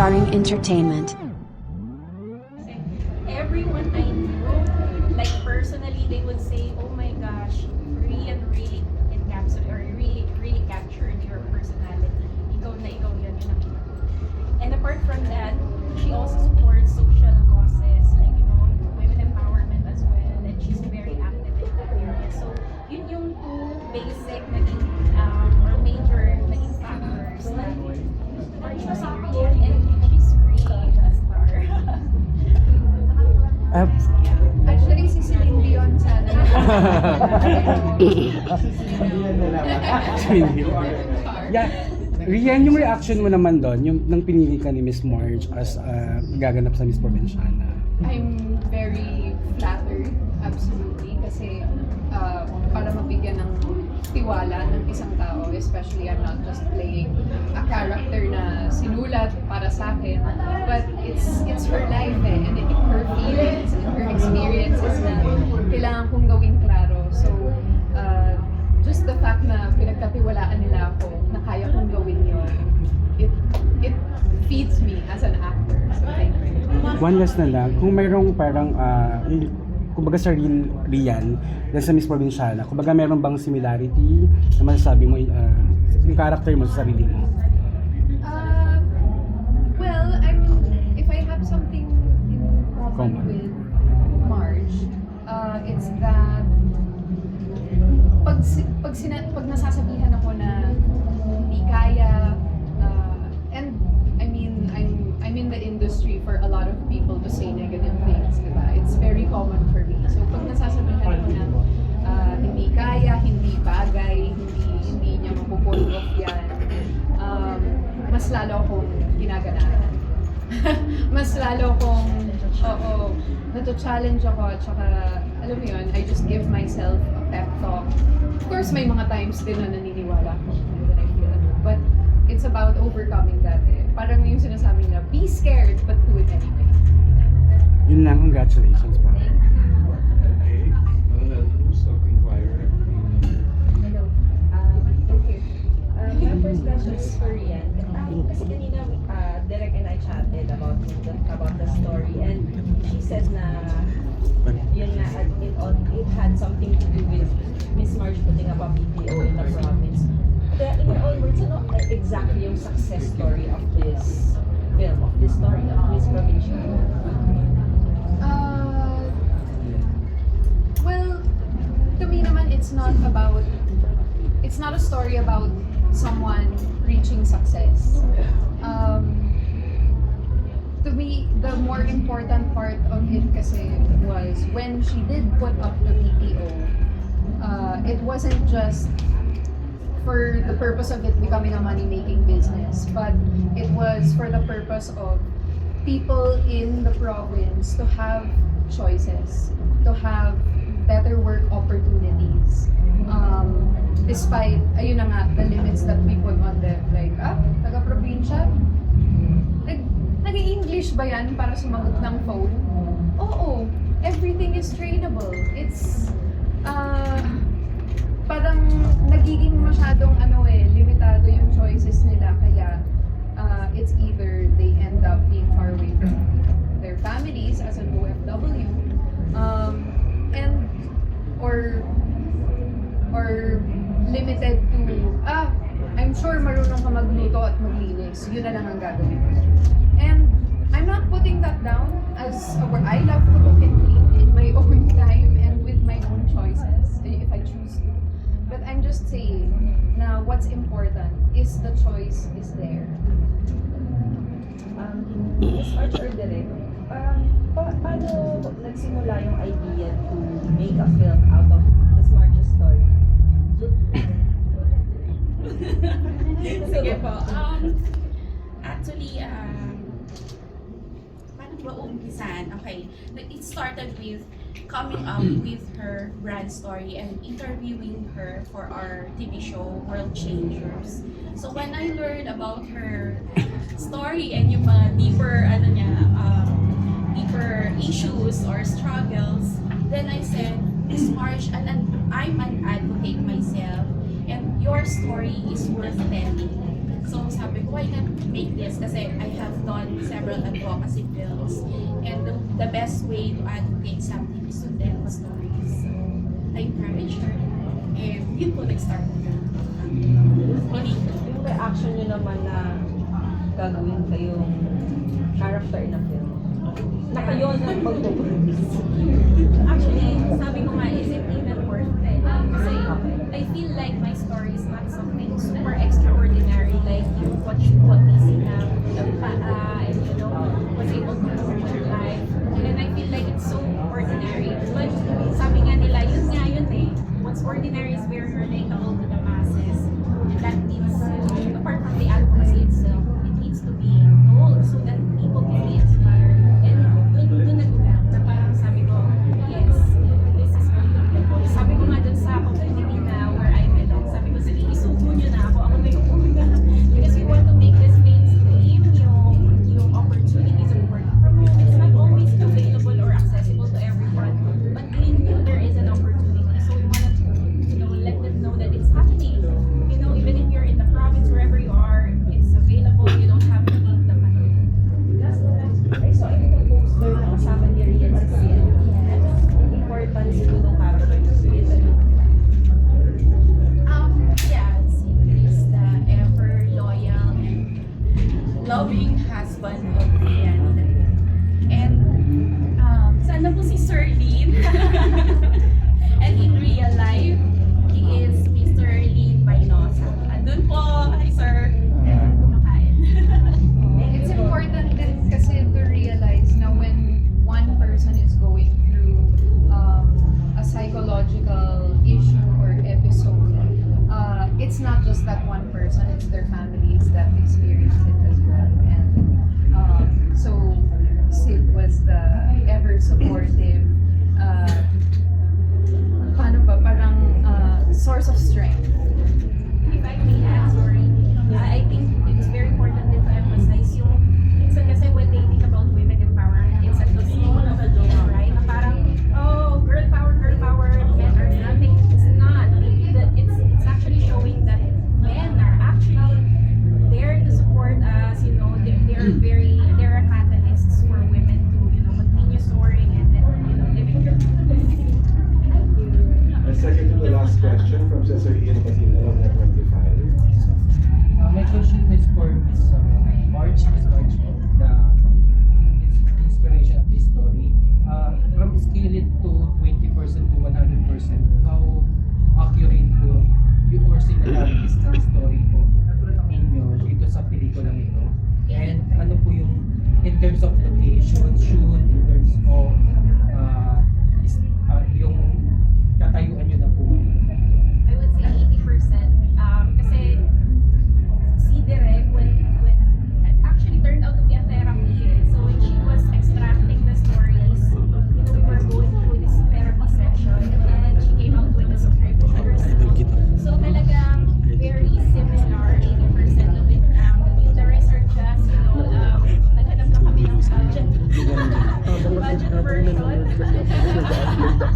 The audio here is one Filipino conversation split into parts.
Starring Entertainment. Ah, Actually, si Celine Dion sana. yeah. Rian, yung reaction mo naman doon, yung nang pinili ka ni Miss Marge as uh, gaganap sa Miss Provinciana. I'm very flattered, absolutely, kasi uh, para mabigyan ng tiwala ng isang tao, especially I'm not just playing a character na sinulat para sa akin, but it's it's her life eh, and it, her feelings and her experiences na kailangan kong gawin klaro. So, uh, just the fact na pinagkatiwalaan nila ako na kaya kong gawin yun, it, it feeds me as an actor. So, thank you. One last na lang, kung mayroong parang, uh, kumbaga sa real Rian, dahil sa Miss Provinciana, kumbaga mayroong bang similarity na masasabi mo, uh, yung character mo sa sarili mo? Uh, well, I'm if I have something in common Common. with Marge, uh, it's that pag pag, sina- pag nasasabihan ako na lalo akong, oo, nato-challenge ako at saka, alam mo yun, I just give myself a pep talk. Of course, may mga times din na naniniwala ako I feel it. But it's about overcoming that eh. Parang yung sinasabi na, be scared, but do it anyway. Yun lang, congratulations pa. Uh. Um, okay. Um, my first question is for Rian. Um, kasi kanina, uh, chatted about the, about the story and she said na yun nga, at it, it had something to do with Miss Marge putting up a BPO in the province. The, in own words, ano exactly yung success story of this film, of this story of Miss Provincia? Uh, well, to me it's not about, it's not a story about someone reaching success. Um, to me, the more important part of it kasi was when she did put up the BPO, uh, it wasn't just for the purpose of it becoming a money-making business, but it was for the purpose of people in the province to have choices, to have better work opportunities. Um, despite, ayun na nga, the limits that we put on them. Like, ah, taga-probinsya? Nag, nag-English ba yan para sumagot ng phone? Oo, everything is trainable. It's, uh, parang nagiging masyadong ano eh, limitado yung choices nila. Kaya, uh, it's either they end up being far away from their families as an OFW, um, and, or, or limited to, ah, I'm sure marunong ka magluto at maglinis. Yun na lang ang gagawin mo. That down as word. I love to cook and clean in my own time and with my own choices eh, if I choose to. But I'm just saying na what's important is the choice is there. Um, or Derek, um, pa paano nagsimula yung idea to make a film out of Miss Marge's story? Sige po. Um, actually, um, paano ba umpisan? Okay. It started with coming up with her brand story and interviewing her for our TV show, World Changers. So when I learned about her story and yung mga deeper, ano niya, um, deeper issues or struggles, then I said, Miss March, and I'm an advocate myself, and your story is worth telling sabi ko, why not make this? Kasi I have done several advocacy bills. And the, the best way to advocate something is to tell the stories. So, I encourage her. And yun po, nag-start ko na. Yung reaction nyo naman na gagawin kayong character na film? Na kayo na pag Actually, sabi ko nga, is it I feel like my story is not something super extraordinary like you watch what is in a, uh, you know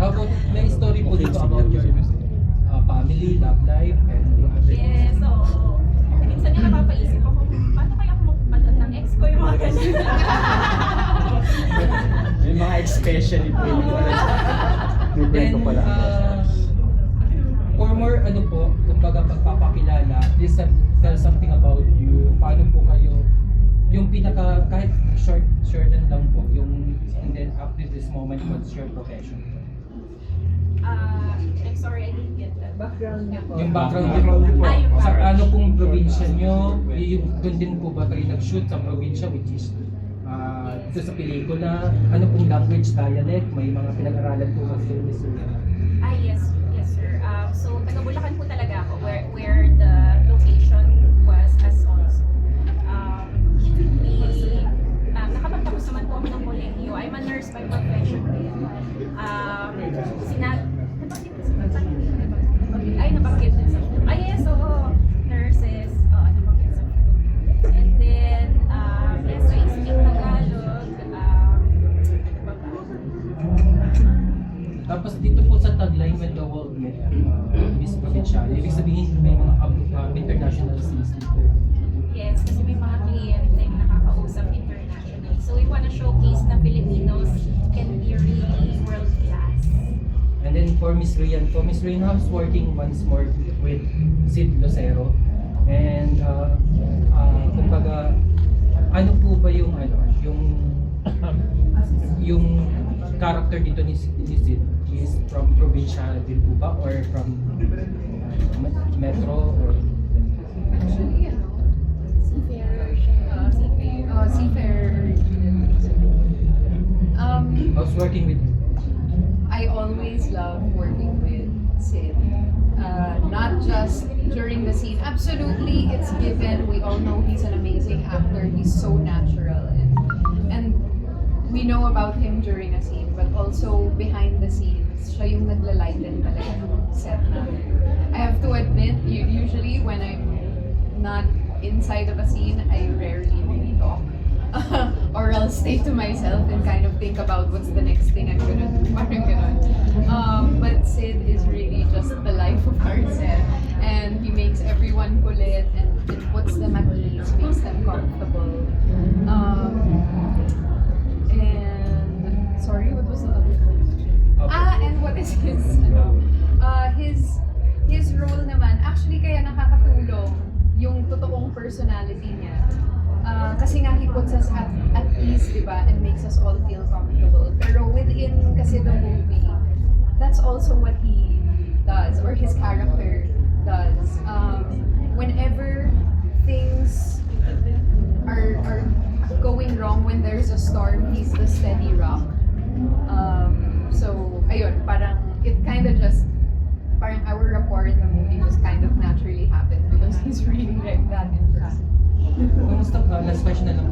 About, may story po dito about your uh, family, love life, and other Yes, oo. Oh, oh. Minsan nga napapaisip ako, paano kaya ako magpapadala ng ex ko yung mga ganyan? May mga especially po yun. Then, uh, for more, ano po, kumbaga pagpapakilala, please tell something about you. Paano po kayo yung pinaka kahit short short and lang po yung and then after this moment what's your profession Uh, I'm sorry, I didn't get that. Background niya po. Yung background niyo po. Ah, yung Sa ano pong probinsya niyo, yung doon din po ba kayo nag-shoot sa probinsya which is uh, doon sa pelikula, ano pong language, dialect, may mga pinag-aralan po sa film ni sa tagline when the world met uh, provincial, ibig sabihin may mga uh, international sales dito. Yes, kasi may mga kliyente na nakakausap international. So we want to showcase na Filipinos can be really world class. And then for Miss Rian, for Miss Rian, how's working once more with Sid Lucero? And uh, uh, kumbaga, ano po ba yung ano, yung yung character dito ni, ni Sid? Is from provincial din po ba or from metro or Actually, ano, Seafarer siya. uh, seafarer, uh, seafarer. Um, how's working with I always love working with Sid. Uh, not just during the scene. Absolutely, it's given. We all know he's an amazing actor. He's so natural, and and we know about him during a scene, but also behind the scenes. Siya yung naglalighten talaga ng set. I have to admit, usually when I'm not inside of a scene, I rarely really talk. or I'll stay to myself and kind of think about what's the next thing I'm gonna do. Parang ganun. Um, but Sid is really just the life of our set. And he makes everyone kulit and, and puts them at ease, makes them comfortable. Is his, ano, uh, his, his role naman, actually kaya nakakatulong yung totoong personality niya. Uh, kasi nga he puts us at, at ease, di ba? And makes us all feel comfortable. Pero within kasi the movie, that's also what he does, or his character does. Um, whenever things are, are going wrong, when there's a storm, he's the steady rock. Um, so, ayun, parang it kind of just, parang our rapport in the movie just kind of naturally happened because he's really like that in person. Kumusta, uh, last question na lang.